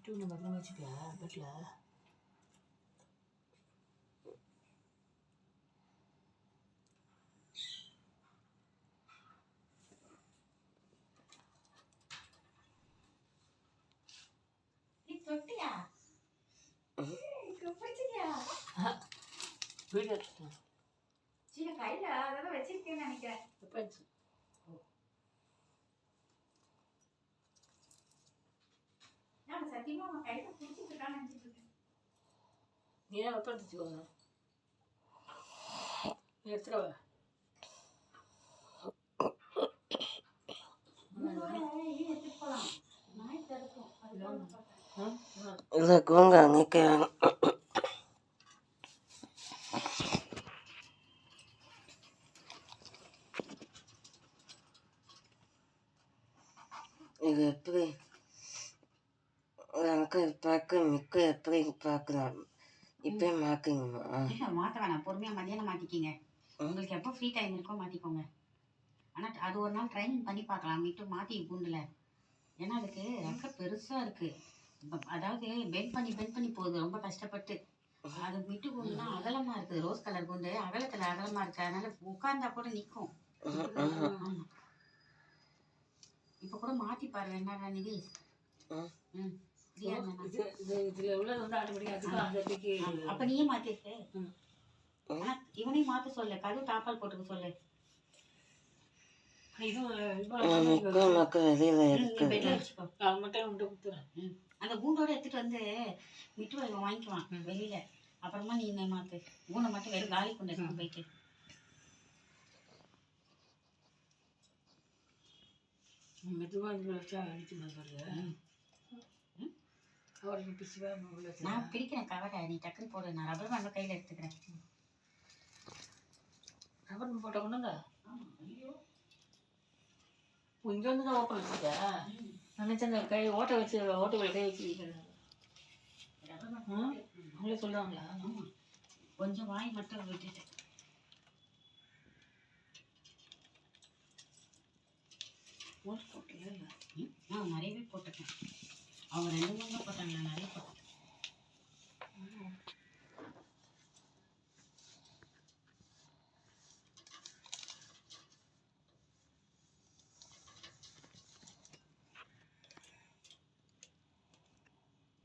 சிட்டு ஒன்று பத்திரமா வச்சுக்கலாம் பெட்டில் நீ தொட்டியா பிடிச்சிட்டியா வீடியோ எடுத்துட்டேன் சின்ன கையில அதெல்லாம் வச்சிருக்கேன்னு நினைக்கிறேன் சத்தியமா உன் கையில பிடிச்சிட்டு இருக்கான்னு நினைச்சிட்டு இருக்கேன் நீ ஏன் எப்போ எடுத்துக்கோங்க நீ இல்லை அங்கே இது எப்படி? எனக்கு பார்க்க மிக்க எப்படி பார்க்கலாம் இப்போ இல்ல மாத்த வேணாம். பொறுமையா மதியானம் மாத்திக்கிங்க. உங்களுக்கு எப்போ ஃப்ரீ டைம் இருக்கோ மாத்திக்கோங்க. ஆனா அது ஒரு நாள் ட்ரைனிங் பண்ணி பார்க்கலாம். மிட்டு மாத்தி கூண்டுல. ஏன்னா அதுக்கு ரெக்க பெருசா இருக்கு. ப- அதாவது பெண்ட் பண்ணி பெண்ட் பண்ணி போகுது. ரொம்ப கஷ்டப்பட்டு. அது மிட்டு கூண்டுனா அகலமா இருக்குது. ரோஸ் கலர் கூண்டு. அகலத்துல அகலமா இருக்கு. அதனால உட்கார்ந்தா கூட நிக்கும். ஆமா. இப்ப கூட மாத்தி பாரு என்ன நிதி? ம். அப்ப நீயே மாத்திருக்கு ம். ஆனா இவனையும் மாத்த சொல்லு. கதவு தாப்பால் போட்டுக்க சொல்லு. அந்த கூண்டோட எடுத்துட்டு வந்து மிட்டு இவன் வாங்கிக்குவான் வெளியில. அப்புறமா நீ என்ன மாத்து. கூண்டை மட்டும் வெறும் காலி கொண்டு மெதுவாக இதில் வச்சா அடிச்சு மாதிரி நான் பிடிக்கிறேன் கவரை நீ டக்குன்னு போடு. நான் ரப்பர் பேண்ட் கையில எடுத்துக்கிறேன். ரப்பர் போட்ட கொண்டுங்க இங்கே வந்து தான் ஓப்பன் வச்சுருக்கா நினச்சேன் கை ஓட்டை வச்சு ஓட்டைக்குள்ள கை வச்சு அவங்களே சொல்கிறாங்களா ஆமா. கொஞ்சம் வாய் மட்டும் விட்டுட்டு. ஓட்டு போட்டியா இல்லை ம், நான் நிறையவே போட்டிருக்கேன் அவங்க ரெண்டு மூணு போட்டாங்க நிறைய